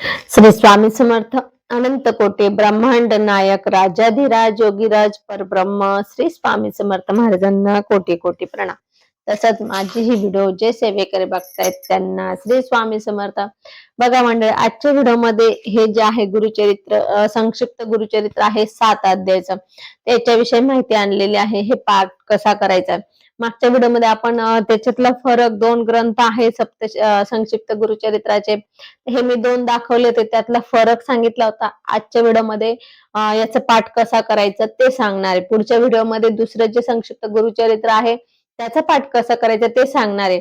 श्री स्वामी समर्थ अनंत कोटे ब्रह्मांड नायक राजाधिराज योगीराज परब्रह्म श्री स्वामी समर्थ महाराजांना कोटी कोटी प्रणाम. तसंच माझी ही व्हिडिओ जे सेवेकरी बघतायत त्यांना श्री स्वामी समर्थ. बघा मंडळ आजच्या व्हिडिओमध्ये हे जे आहे गुरुचरित्र संक्षिप्त गुरुचरित्र आहे सात अध्यायचं. त्याच्याविषयी माहिती आणलेली आहे. हे पाठ कसा करायचा? मागच्या व्हिडिओमध्ये आपण त्याच्यातला फरक दोन ग्रंथ आहे सप्त संक्षिप्त गुरुचरित्राचे. हे मी दोन दाखवले होते त्यातला फरक सांगितला होता. आजच्या व्हिडिओमध्ये याचा पाठ कसा करायचा ते सांगणार आहे. पुढच्या व्हिडिओमध्ये दुसरं जे संक्षिप्त गुरुचरित्र आहे त्याचा पाठ कसा करायचा ते सांगणार आहे.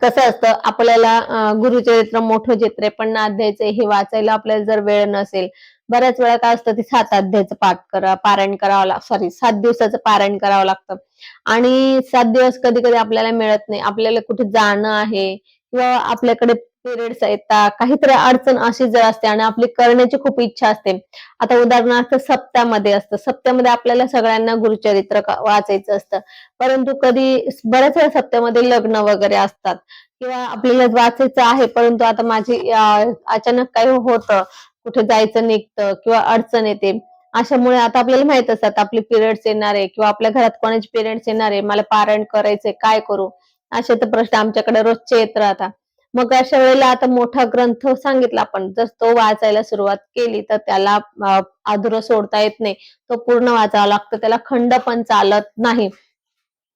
कसं असतं आपल्याला गुरुचरित्र मोठं जे त्रेपन्न अध्यायचं आहे, हे वाचायला आपल्याला जर वेळ नसेल बऱ्याच वेळा काय असतं ते सात अध्यायचं पाठ करा पारायण करावं लाग सॉरी सात दिवसाचं पारायण करावं लागतं. आणि सात दिवस कधी कधी आपल्याला मिळत नाही. आपल्याला कुठे जाणं आहे किंवा आपल्याकडे पिरियड्स येतात काहीतरी अडचण अशी जर असते आणि आपली करण्याची खूप इच्छा असते. आता उदाहरणार्थ सप्त्यामध्ये असतं. सप्त्यामध्ये आपल्याला सगळ्यांना गुरुचरित्र वाचायचं असतं. परंतु कधी बऱ्याच वेळा सप्त्यामध्ये लग्न वगैरे असतात. किंवा आपल्याला वाचायचं आहे परंतु आता माझी अचानक काही होतं. कुठे जायचं निघतं किंवा अडचण येते. अशामुळे आता आपल्याला माहीत असतात आपले पिरियड्स येणार आहे किंवा आपल्या घरात कोणाचे पिरियड्स येणार आहे मला पारायण करायचंय काय करू? असे तर प्रश्न आमच्याकडे रोजचे येत राहतात. मग अशा वेळेला आता मोठा ग्रंथ सांगितला आपण जर तो वाचायला सुरुवात केली तर त्याला अधुरं सोडता येत नाही. तो पूर्ण वाचावा लागतो त्याला खंड पण चालत नाही.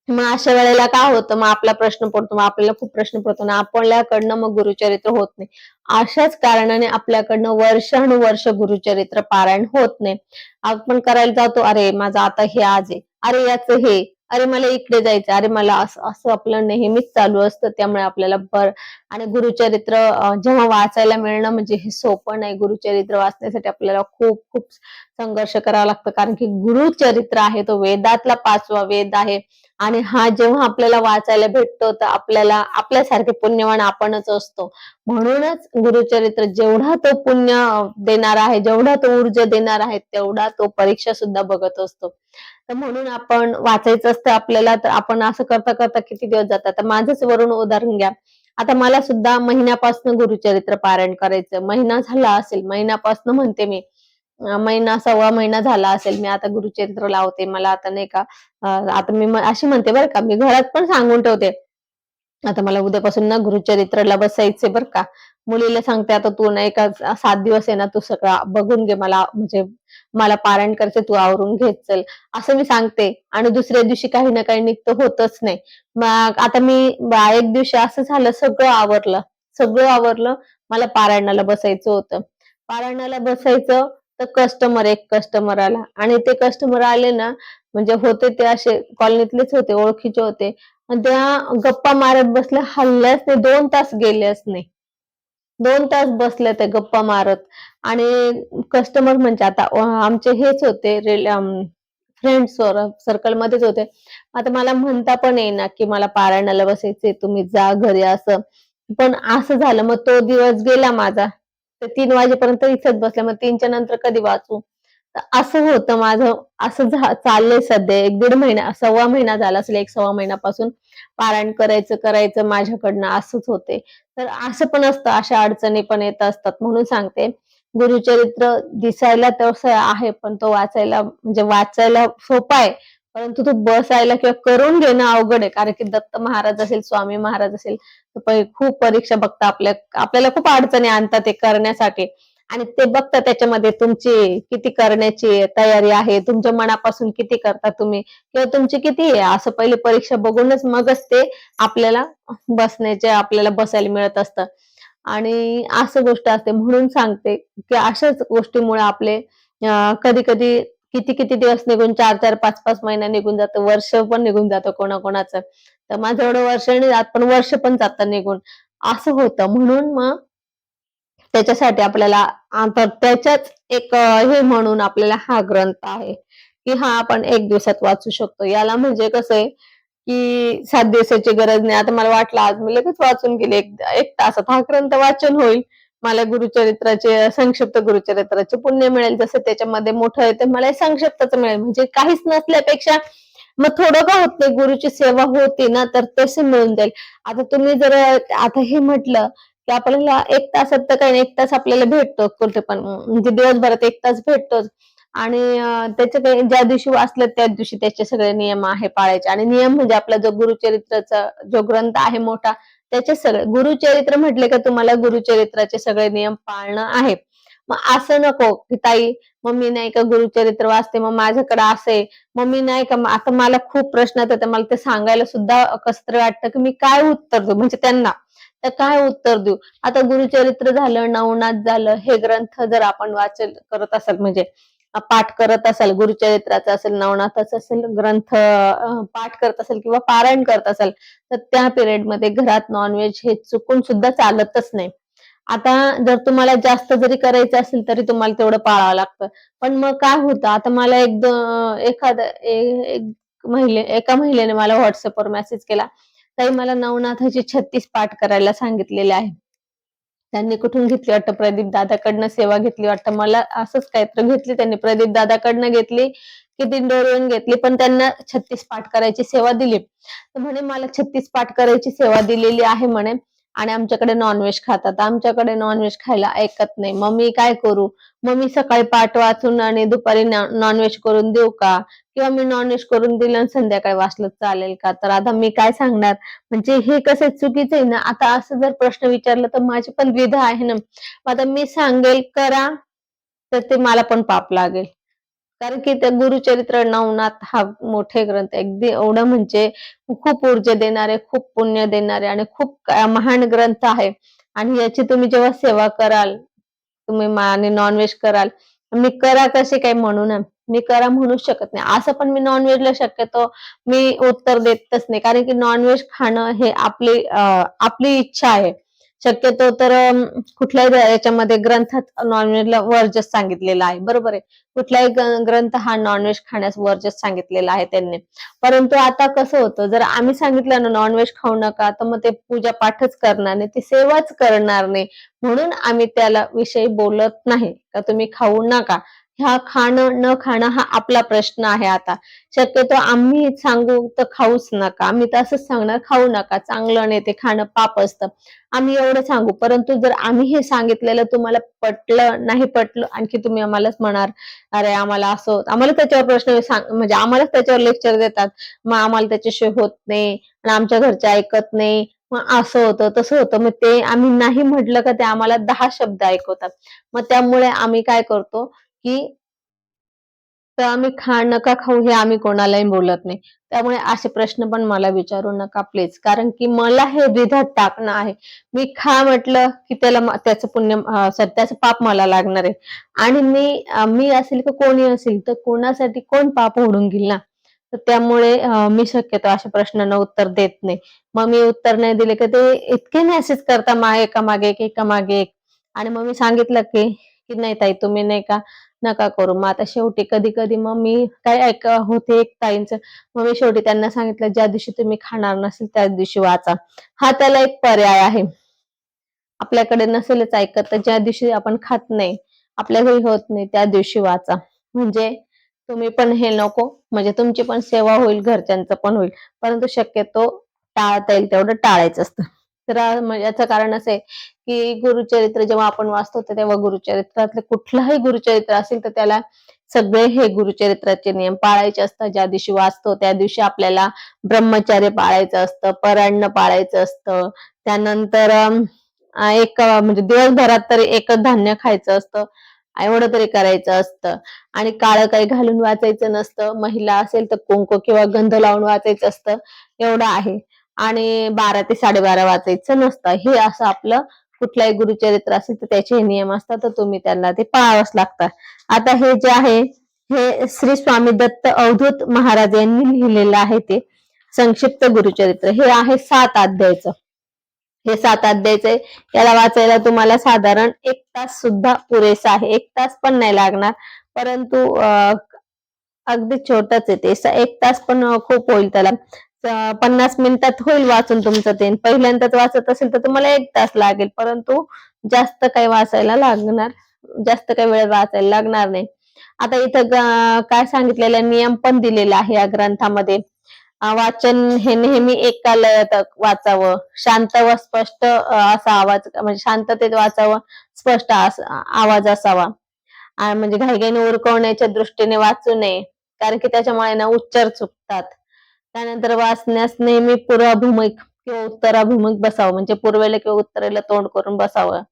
मग अशा वेळेला काय होतं? मग आपला प्रश्न पडतो मग आपल्याला खूप प्रश्न पडतो ना आपल्याकडनं मग गुरुचरित्र होत नाही. अशाच कारणाने आपल्याकडनं वर्षानुवर्ष गुरुचरित्र पारायण होत नाही. आपण करायला जातो अरे माझं आता हे आज आहे. अरे याचं हे. अरे मला इकडे जायचं अरे मला असं असं आपलं नेहमीच चालू असतं. त्यामुळे आपल्याला बर आणि गुरुचरित्र जेव्हा वाचायला मिळणं म्हणजे हे सोपं नाही. गुरुचरित्र वाचण्यासाठी आपल्याला खूप खूप संघर्ष करावा लागतो. कारण की गुरुचरित्र आहे तो वेदातला पाचवा वेद आहे. आणि हा जेव्हा आपल्याला वाचायला भेटतो तर आपल्याला आपल्यासारखे पुण्यवान आपणच असतो. म्हणूनच गुरुचरित्र जेवढा तो पुण्य देणार आहे जेवढा तो ऊर्जा देणार आहे तेवढा तो परीक्षा सुद्धा बघत असतो. तर म्हणून आपण वाचायचं असतं आपल्याला तर आपण असं करता करता किती दिवस जातात? तर माझंच वरून उदाहरण घ्या. आता मला सुद्धा महिन्यापासून गुरुचरित्र पारायण करायचं. महिना झाला असेल महिन्यापासून म्हणते मी. महिना सव्वा महिना झाला असेल मी आता गुरुचरित्र लावते. मला आता नाही का आता मी अशी म्हणते बरं का मी घरात पण सांगून ठेवते. आता मला उद्यापासून ना गुरुचरित्रला बसायचे बरं का. मुलीला सांगते आता तू ना एका सात दिवस आहे ना तू सगळं बघून घे मला म्हणजे मला पारायण करते तू आवरून घेत चल. असं मी सांगते. आणि दुसऱ्या दिवशी काही ना काही निघतं होतच नाही. मग आता मी एक दिवशी असं झालं सगळं आवरलं. सगळं आवरलं मला पारायणाला बसायचं होतं. पारायणाला बसायचं तर कस्टमर एक कस्टमर आला. आणि ते कस्टमर आले ना म्हणजे होते ते असे कॉलनीतलेच होते ओळखीचे होते. त्या गप्पा मारत बसल्या हल्ल्याच नाही दोन तास गेलेच नाही. दोन तास बसले ते गप्पा मारत. आणि कस्टमर म्हणजे आता आमचे हेच होते फ्रेंड सर्कल मध्येच होते. आता मला म्हणता पण येईना की मला पारायणाला बसायचे तुम्ही जा घरी असं. पण असं झालं मग तो दिवस गेला माझा. तर तीन वाजेपर्यंत इथेच बसले मग तीनच्या नंतर कधी वाचू? तर असं होतं माझं. असं चाललंय सध्या. एक दीड महिना सव्वा महिना झाला असेल एक सव्वा महिन्यापासून पारायण करायचं करायचं माझ्याकडनं असंच होते. तर असं पण असतं अशा अडचणी पण येत असतात. म्हणून सांगते गुरुचरित्र दिसायला तसं आहे पण तो वाचायला म्हणजे वाचायला सोपा आहे. परंतु तो बसायला किंवा करून घेणं अवघड आहे. कारण की दत्त महाराज असेल स्वामी महाराज असेल तर खूप परीक्षा बघता आपल्या आपल्याला खूप अडचणी आणतात ते करण्यासाठी. आणि ते बघता त्याच्यामध्ये तुमची किती करण्याची तयारी आहे तुमच्या मनापासून किती करता तुम्ही? किंवा तुमची किती आहे? असं पहिले परीक्षा बघूनच मगच ते आपल्याला बसण्याचे आपल्याला बसायला मिळत असतं. आणि असं गोष्ट असते म्हणून सांगते की अशाच गोष्टीमुळे आपले कधी कधी किती किती दिवस निघून चार चार पाच पाच महिना निघून जातं वर्ष पण निघून जातं कोणाकोणाचं. तर माझं एवढं वर्ष नाही जात पण वर्ष पण जातं निघून. असं होतं. म्हणून मग त्याच्यासाठी आपल्याला आता त्याच्याच एक हे म्हणून आपल्याला हा ग्रंथ आहे की हा आपण एक दिवसात वाचू शकतो. याला म्हणजे कसं आहे की सात दिवसाची गरज नाही. आता मला वाटलं आज मी लगेच वाचून गेले. एक एक तासात हा ग्रंथ वाचन होईल. मला गुरुचरित्राचे संक्षिप्त गुरुचरित्राचे पुण्य मिळेल. जसं त्याच्यामध्ये मोठं आहे ते मला संक्षिप्तच मिळेल. म्हणजे काहीच नसल्यापेक्षा मग थोडं का होत नाही? गुरुची सेवा होती ना तर तसे मिळून जाईल. आता तुम्ही जर आता हे म्हटलं की आपल्याला एक तासात तर काही नाही एक तास आपल्याला भेटतो कुठे पण. म्हणजे दिवसभरात एक तास भेटतोच. आणि त्याच्या त्याचे काही ज्या दिवशी वाचलं त्या दिवशी त्याचे सगळे नियम आहे पाळायचे. आणि नियम म्हणजे आपला जो गुरुचरित्राचा जो ग्रंथ आहे मोठा त्याचे सगळे गुरुचरित्र म्हटले का तुम्हाला गुरुचरित्राचे सगळे नियम पाळणं आहे. मग असं नको की ताई मग मी नाही का गुरुचरित्र वाचते मग माझ्याकडे असे मम्मी मग मी नाही का आता मला खूप प्रश्न येतात मला ते सांगायला सुद्धा कसं तरी वाटतं की मी काय उत्तर देऊ? म्हणजे त्यांना. तर काय उत्तर देऊ? आता गुरुचरित्र झालं नवनाथ झालं हे ग्रंथ जर आपण वाचन करत असाल म्हणजे पाठ करत असाल गुरुचरित्राचा असेल नवनाथाचा असेल ग्रंथ पाठ करत असेल किंवा पारायण करत असाल तर त्या पिरियडमध्ये घरात नॉनव्हेज हे चुकून सुद्धा चालतच नाही. आता जर तुम्हाला जास्त जरी करायचं असेल तरी तुम्हाला तेवढं पाळावं लागतं. पण मग काय होतं? आता मला एक एखाद एक महिले एका महिलेने मला व्हॉट्सअपवर मेसेज केला. ताई मला नवनाथाचे छत्तीस पाठ करायला सांगितलेले आहे. त्यांनी कुठून घेतली वाटतं? प्रदीप दादाकडनं सेवा घेतली वाटतं? मला असंच काहीतरी घेतली त्यांनी. प्रदीप दादाकडनं घेतली की दिंडोरीहून घेतली पण त्यांना छत्तीस पाठ करायची सेवा दिली. तर म्हणे मला छत्तीस पाठ करायची सेवा दिलेली आहे म्हणे. आणि आमच्याकडे नॉनव्हेज खातात. आमच्याकडे नॉनव्हेज खायला ऐकत नाही. मग मी काय करू? मग मी सकाळी पाठ वाचून आणि दुपारी नॉनव्हेज करून देऊ का? किंवा मी नॉनव्हेज करून दिलं आणि संध्याकाळी वाचलं चालेल का? तर आता मी काय सांगणार? म्हणजे हे कसं चुकीचं आहे ना आता असं जर प्रश्न विचारला तर माझी पण द्विधा आहे ना. आता मी सांगेल करा तर ते मला पण पाप लागेल. कारण की ते गुरुचरित्र नवनाथ हा मोठे ग्रंथ अगदी एवढं म्हणजे खूप ऊर्जा देणारे खूप पुण्य देणारे आणि खूप महान ग्रंथ आहे. आणि याची तुम्ही जेव्हा सेवा कराल तुम्ही आणि नॉनव्हेज कराल मी करा कसे काय म्हणू ना मी करा म्हणू शकत नाही. असं पण मी नॉनव्हेजला शक्यतो मी उत्तर देतच नाही. कारण की नॉनव्हेज खाणं हे आपली आपली इच्छा आहे. शक्यतो तर कुठल्याही याच्यामध्ये ग्रंथात नॉनव्हेजला वर्जच सांगितलेलं आहे. बरोबर आहे. कुठलाही ग्रंथ हा नॉनव्हेज खाण्यास वर्जच सांगितलेला आहे त्यांनी. परंतु आता कसं होतं जर आम्ही सांगितलं ना नॉनव्हेज खाऊ नका तर मग ते पूजा पाठच करणार नाही ती सेवाच करणार नाही. म्हणून आम्ही त्याला विषयी बोलत नाही. का तुम्ही खाऊ नका. ह्या खाणं न खाणं हा आपला प्रश्न आहे आता. शक्यतो आम्ही सांगू तर खाऊच नका. आम्ही तर असंच सांगणार खाऊ नका. चांगलं नाही ते खाणं पाप असतं. आम्ही एवढं सांगू. परंतु जर आम्ही हे सांगितलेलं तुम्हाला पटलं नाही पटलं आणखी तुम्ही आम्हालाच म्हणार अरे आम्हाला असं होतं. आम्हाला त्याच्यावर प्रश्न सांग म्हणजे आम्हालाच त्याच्यावर लेक्चर देतात. मग आम्हाला त्याच्याशिवाय होत नाही. आणि आमच्या घरचे ऐकत नाही. मग असं होतं तसं होतं. मग ते आम्ही नाही म्हटलं का ते आम्हाला दहा शब्द ऐकवतात. मग त्यामुळे आम्ही काय करतो की तर आम्ही खा नका खाऊ हे आम्ही कोणालाही बोलत नाही. त्यामुळे असे प्रश्न पण मला विचारू नका प्लीज कारण की मला हे द्विधात टाकणं आहे. मी खा म्हटलं की त्याला त्याचं पुण्य त्याचं पाप मला लागणार आहे. आणि मी मी असेल का कोणी असेल तर कोणासाठी कोण पाप ओढून घेईल ना? तर त्यामुळे मी शक्यतो अशा प्रश्नांना उत्तर देत नाही. मग मी उत्तर नाही दिले का ते इतके मेसेज करता मा एका मागे एक एका मागे एक. आणि मग मी सांगितलं की की नाही ताई तुम्ही नाही का नका करू. मग आता शेवटी कधी कधी मग मी काय ऐक होते एक ताईंचं. मग मी शेवटी त्यांना सांगितलं ज्या दिवशी तुम्ही खाणार नसेल त्याच दिवशी वाचा. हा त्याला एक पर्याय आहे. आपल्याकडे नसेलच ऐकत तर ज्या दिवशी आपण खात नाही आपल्या घरी होत नाही त्या दिवशी वाचा. म्हणजे तुम्ही पण हे नको. म्हणजे तुमची पण सेवा होईल घरच्यांचं पण होईल. परंतु शक्यतो टाळता येईल तेवढं टाळायचं असतं. तर याचं कारण असं आहे की गुरुचरित्र जेव्हा आपण वाचतो तेव्हा गुरुचरित्रातले कुठलाही गुरुचरित्र असेल तर त्याला सगळे हे गुरुचरित्राचे नियम पाळायचे असतात. ज्या दिवशी वाचतो त्या दिवशी आपल्याला ब्रह्मचर्य पाळायचं असतं परान्न पाळायचं असतं. त्यानंतर एक म्हणजे दिवसभरात तरी एकच धान्य खायचं असतं एवढं तरी करायचं असतं. आणि काळं काही घालून वाचायचं नसतं. महिला असेल तर कुंकू किंवा गंध लावून वाचायचं असतं. एवढं आहे. आणि बारा ते साडेबारा वाचायचं नसतं. हे असं आपलं कुठलाही गुरुचरित्र असेल तर त्याचे नियम असतात तर तुम्ही त्यांना ते पाळावंच लागतात आता हे जे आहे हे श्री स्वामी दत्त अवधूत महाराज यांनी लिहिलेलं आहे ते संक्षिप्त गुरुचरित्र. हे आहे सात अध्यायचं. हे सात अध्यायचं आहे. याला वाचायला तुम्हाला साधारण एक तास सुद्धा पुरेसा आहे. एक तास पण नाही लागणार परंतु अं, अगदी छोटच आहे ते. एक तास पण खूप होईल त्याला. पन्नास मिनिटात होईल वाचून तुमचं ते. पहिल्यांदाच वाचत असेल तर तुम्हाला एक तास लागेल परंतु जास्त काही वाचायला लागणार जास्त काही वेळ वाचायला लागणार नाही. आता इथं काय सांगितलेलं नियम पण दिलेला आहे या ग्रंथामध्ये. वाचन हे नेहमी एका लयात वाचावं. शांत व स्पष्ट असा आवाज म्हणजे शांततेत वाचावं स्पष्ट आवाज असावा. म्हणजे घाईघाईने उरकवण्याच्या दृष्टीने वाचू नये कारण की त्याच्यामुळे ना उच्चार चुकतात. त्यानंतर वाचण्यास नेहमी पूर्वाभिमुख किंवा उत्तराभिमुख बसावं. म्हणजे पूर्वेला किंवा उत्तरेला तोंड करून बसावं.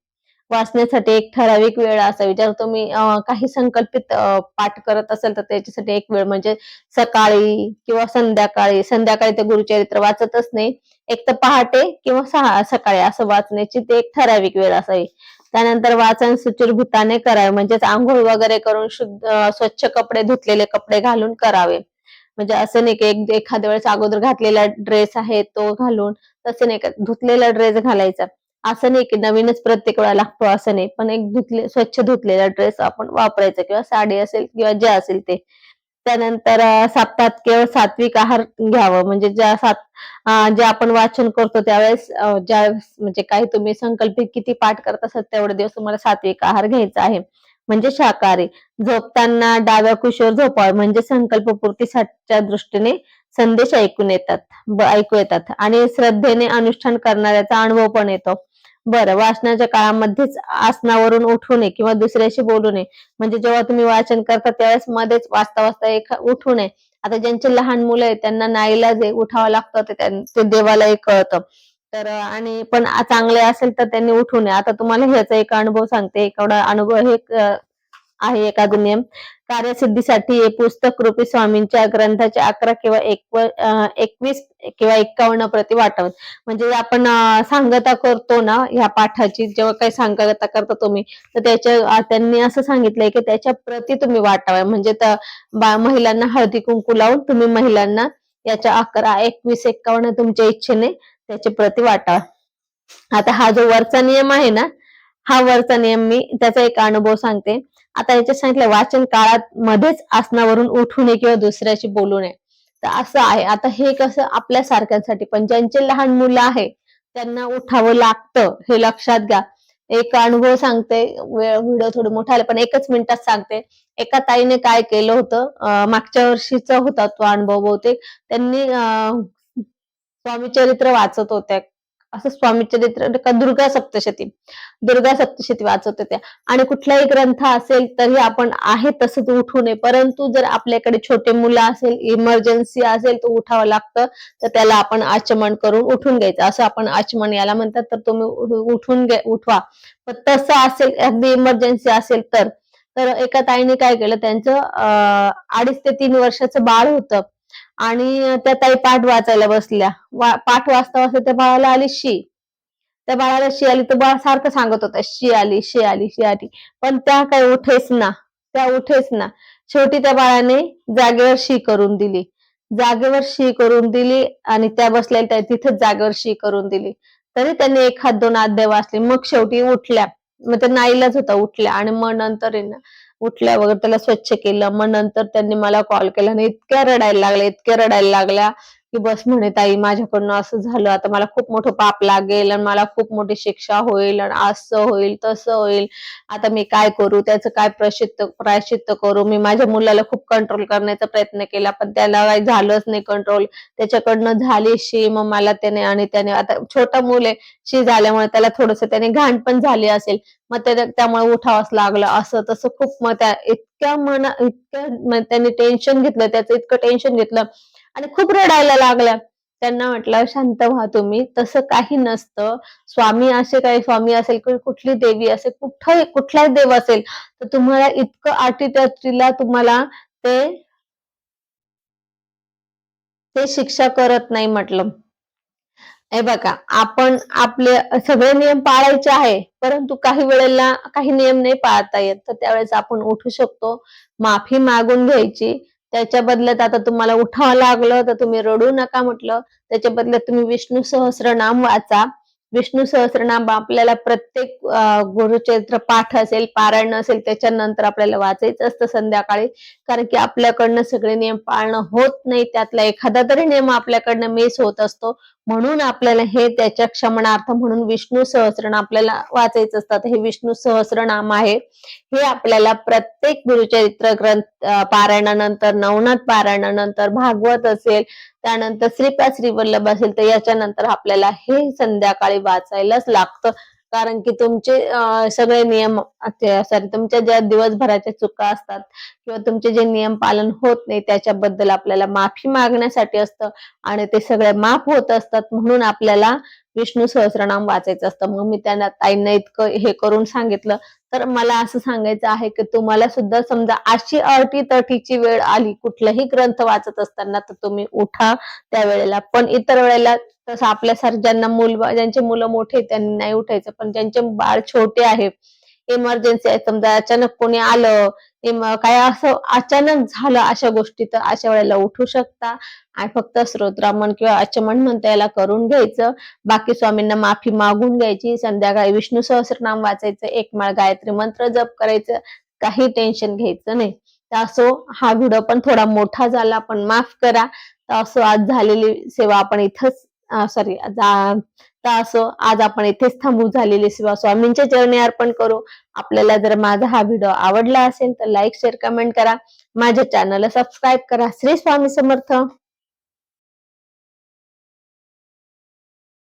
वाचण्यासाठी एक ठराविक वेळ असावी. जर तुम्ही काही संकल्पित पाठ करत असेल तर त्याच्यासाठी एक वेळ म्हणजे सकाळी किंवा संध्याकाळी. संध्याकाळी ते गुरुचरित्र वाचतच नाही. एक तर पहाटे किंवा सहा सकाळी असं वाचण्याची ते एक ठराविक वेळ असावी. त्यानंतर वाचन सुचिरभूताने करावे. म्हणजेच आंघोळ वगैरे करून शुद्ध स्वच्छ कपडे धुतलेले कपडे घालून करावे. म्हणजे असं नाही की एक एखाद्या वेळेस अगोदर घातलेला ड्रेस आहे तो घालून तसं नाही का धुतलेला ड्रेस घालायचा. असं नाही की नवीनच प्रत्येक वेळा लागतो असं नाही. पण एक धुतले स्वच्छ धुतलेला ड्रेस आपण वापरायचा किंवा साडी असेल किंवा जे असेल ते. त्यानंतर अं, सप्ताहात केवळ सात्विक आहार घ्यावं. म्हणजे ज्या सात जे आपण वाचन करतो त्यावेळेस ज्या म्हणजे काही तुम्ही संकल्पित किती पाठ करत असाल तेवढे दिवस तुम्हाला सात्विक आहार घ्यायचा आहे. म्हणजे शाकाहारी. झोपताना डाव्या कुशीवर झोपावे म्हणजे संकल्पपूर्तीच्या दृष्टीने संदेश ऐकून येतात ऐकू येतात. आणि श्रद्धेने अनुष्ठान करणाऱ्याचा अनुभव पण येतो. बरं वाचनाच्या काळामध्येच आसनावरून उठू नये किंवा दुसऱ्याशी बोलू नये. म्हणजे जेव्हा तुम्ही वाचन करता त्यावेळेस मध्येच वाचता वाचता एक उठू नये. आता ज्यांचे लहान मुलं आहेत त्यांना नाईलाज जे उठावं लागतं ते देवाला ते देवालाही कळतं. तर आणि पण चांगले असेल तर त्यांनी उठू नये आता तुम्हाला ह्याचा एक अनुभव सांगते. एवढा अनुभव हे आहे एका नियम. कार्यसिद्धीसाठी हे पुस्तक रूपी स्वामींच्या ग्रंथाचे अकरा किंवा एकव एकवीस किंवा एक्कावन्न प्रति वाटावेत म्हणजे आपण सांगता करतो ना ह्या पाठाची जेव्हा काही सांगता करता तुम्ही तर त्याच्या त्यांनी असं सांगितलंय की त्याच्या प्रति तुम्ही वाटावा. म्हणजे तर महिलांना हळदी कुंकू लावून तुम्ही महिलांना याच्या अकरा एकवीस एक्कावन्न तुमच्या इच्छेने त्याचे प्रति वाटा. आता हा जो वरचा नियम आहे ना हा वरचा नियम मी त्याचा एक अनुभव सांगते. आता याच्यात सांगितलं वाचन काळात मध्येच आसनावरून उठू नये किंवा दुसऱ्याशी बोलू नये. तर असं आहे. आता हे कसं आपल्या सारख्यांसाठी पण ज्यांचे लहान मुलं आहे त्यांना उठावं लागतं. हे लक्षात घ्या. एक अनुभव सांगते. वेळ व्हिडिओ थोडं मोठा आला पण एकच मिनिटात सांगते. एका ताईने काय केलं होतं मागच्या वर्षीचा होता तो अनुभव बहुतेक. त्यांनी स्वामी चरित्र वाचत होत्या. असं स्वामी चरित्र का दुर्गा सप्तशती दुर्गा सप्तशती वाचत होत्या. आणि कुठलाही ग्रंथ असेल तरी आपण आहे तसंच उठू नये. परंतु जर आपल्याकडे छोटे मुलं असेल इमर्जन्सी असेल तर उठावं लागतं. तर त्याला आपण आचमन करून उठून घ्यायचं. असं आपण आचमन याला म्हणतात तर तुम्ही उठून उठवा. पण तसं असेल अगदी इमर्जन्सी असेल तर तर एका ताईने काय केलं त्यांचं अं, अडीच ते तीन वर्षाचं बाळ होतं. आणि त्या ताई पाठ वाचायला बसल्या. वा- पाठ वाचता वाचता त्या बाळाला आली शी. त्या बाळाला शी आली. तर बाळ सारखं सांगत होता शी आली शी आली शी आली. पण त्या काय उठेच ना त्या उठेच ना. शेवटी त्या बाळाने जागेवर शी करून दिली. जागेवर शी करून दिली आणि त्या बसलेल्या त्या तिथेच जागेवर शी करून दिली. तरी त्यांनी एखाद दोन अध्याय वाचले मग शेवटी उठल्या. मग ते नाईलाच होता उठल्या आणि मग नंतर ना उठल्या वगैरे त्याला स्वच्छ केलं. मग नंतर त्यांनी मला कॉल केला आणि इतक्या रडायला लागल्या इतक्या रडायला लागल्या. की बस म्हणे ताई माझ्याकडनं असं झालं आता मला खूप मोठं पाप लागेल आणि मला खूप मोठी शिक्षा होईल आणि असं होईल तसं होईल. आता मी काय करू? त्याचं काय प्रशित प्रायश्चित्त करू? मी माझ्या मुलाला खूप कंट्रोल करण्याचा प्रयत्न केला पण त्याला काही झालंच नाही कंट्रोल त्याच्याकडनं झाली शी मग मला त्याने आणि त्याने आता छोटा मुल आहे शी झाल्यामुळे त्याला थोडस त्याने घाण पण झाली असेल. मग त्यामुळे उठावंच लागलं असं तसं खूप मग त्या इतक्या मना इतक्या त्याने त्यांनी टेन्शन घेतलं त्याचं इतकं टेन्शन घेतलं आणि खूप रडायला लागल्या. त्यांना म्हटलं शांत व्हा तुम्ही. तसं काही नसतं. स्वामी असे काही स्वामी असेल किंवा कुठली देवी असेल कुठं कुठलाही देव असेल तर तुम्हाला इतकं अटीतटीला तुम्हाला ते ते शिक्षा करत नाही म्हटलं. हे बघा आपण आपले सगळे नियम पाळायचे आहे परंतु काही वेळेला काही नियम नाही पाळता येत. तर त्यावेळेस आपण उठू शकतो माफी मागून घ्यायची त्याच्या बदल्यात आता तुम्हाला उठावं लागलं तर तुम्ही रडू नका म्हटलं. त्याच्या बदल्यात तुम्ही विष्णू सहस्रनाम वाचा. विष्णू सहस्रनाम आपल्याला प्रत्येक गुरुचरित्र पाठ असेल पारायण असेल त्याच्यानंतर आपल्याला वाचायचं असतं संध्याकाळी. कारण की आपल्याकडनं सगळे नियम पाळणं होत नाही. त्यातला एखादा तरी नियम आपल्याकडनं मिस होत असतो. म्हणून आपल्याला हे त्याच्या क्षमणार्थ म्हणून विष्णू सहस्रनाम आपल्याला वाचायचं असतात हे विष्णू सहस्रनाम आहे. हे आपल्याला प्रत्येक गुरुचरित्र ग्रंथ पारायणानंतर नवनाथ पारायणानंतर भागवत असेल त्यानंतर श्रीपाद श्रीवल्लभ असेल तर याच्यानंतर आपल्याला हे संध्याकाळी वाचायलाच लागतं. कारण की तुमचे सगळे नियम सॉरी तुमच्या ज्या दिवसभराच्या चुका असतात किंवा तुमचे जे नियम पालन होत नाही त्याच्याबद्दल आपल्याला माफी मागण्यासाठी असतं आणि ते सगळे माफ होत असतात म्हणून आपल्याला विष्णू सहस्रनाम वाचायचं असतं. मग मी त्यांना ताईंना इतकं हे करून सांगितलं. तर मला असं सांगायचं आहे की तुम्हाला सुद्धा समजा अशी अटी तटीची वेळ आली कुठलाही ग्रंथ वाचत असताना तर तुम्ही उठा त्या वेळेला पण इतर वेळेला तसं आपल्यासारखं ज्यांना मूल ज्यांचे मुलं मोठे आहेत, त्यांनी नाही उठायचं. पण ज्यांचे बाळ छोटे आहे इमर्जन्सी आहे समजा अचानक कोणी आलं काय असं अचानक झालं अशा गोष्टी तर अशा वेळेला उठू शकता. आणि फक्त स्तोत्रामन किंवा अचमन म्हणता याला करून घ्यायचं. बाकी स्वामींना माफी मागून घ्यायची. संध्याकाळी विष्णू सहस्रनाम वाचायचं. एक माळ गायत्री मंत्र जप करायचं. काही टेन्शन घ्यायचं नाही. तर असो हा व्हिडिओ पण थोडा मोठा झाला पण माफ करा. तर असो आज झालेली सेवा आपण इथंच सॉरी तास आज आपण इथेच थांबू झालेले सेवा स्वामींच्या चरणी अर्पण करू. आपल्याला जर माझा हा व्हिडिओ आवडला असेल तर लाईक शेअर कमेंट करा. माझ्या चॅनलला सबस्क्राईब करा. श्री स्वामी समर्थ.